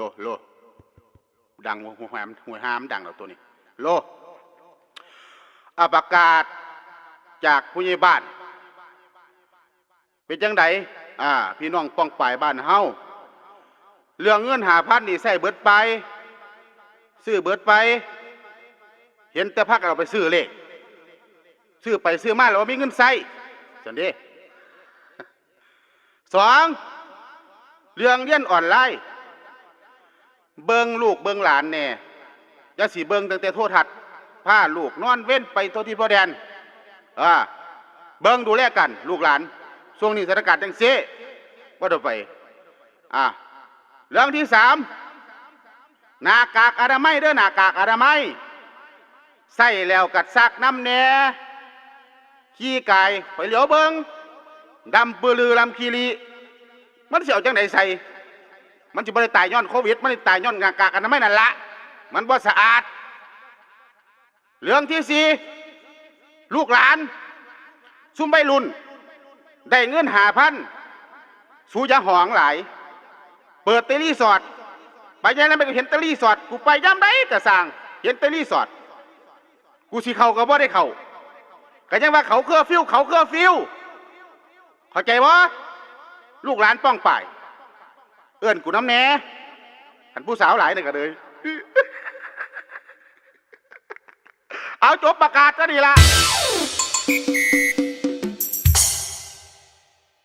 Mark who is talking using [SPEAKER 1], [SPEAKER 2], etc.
[SPEAKER 1] ลโล ดังหัวหามหัวหามดังแล้วตัวนี้ โลอประกาศจากผู้ใหญ่บ้าน เป็นจังไดอ่า พี่น้องป้องปลายบ้านเฮาเรื่องเงินหาพันนี่ใส่เบิดไปซื้อเบิดไป เห็นแต่พักเราไปซื้อเลขซื้อไปซื้อมาแล้วบ่มีเงินใส่สันเดีสองเรื่องเรียนออนไลน์ เบิงลูกเบิงหลานแน่อย่าสิเบิงตั้งแต่โทรทัศน์พาลูกนอนเว้นไปโทษที่พ่อแดนอ่าเบิงดูแลกัน ลูกหลานช่วงนี้สถานการณ์จังเซี่ว่าเดี๋ยวไป อ่าเรื่องที่สามหน้ากากอนามัยเด้อหน้ากากอนามัยใส่แล้วกัดซักน้ำแน่ขี้ไกายไปเหลียวเบิงดำปือลือลำคีรีมันเสียวจังไดใส่ มันจะไม่ได้ตายย้อนโควิดไมันได้ตายย้อนหน้ากากอนามัยนั่นละมันบ่สะอาด เรื่องที่สี่ลูกหลาน ซุ่มใบรุ่น ได้เงินหาพันสูยาหองหลาย เปิดเตลี่สอดไปยังนั้นไปก็เห็นเตลี่สอดกูไปย่ำได้กระสร้างเห็นเตลี่สอดกูสิเขาก็บ่ได้เขาก็ยังว่าเขาเครือฟิวเขาเครือฟิวเข้าใจบ่ลูกหลานป้องป่าย เอื้อนกูน้ำแหน่หันผู้สาวหลายนี่ก็เลย เอาจบประกาศก็ดีละ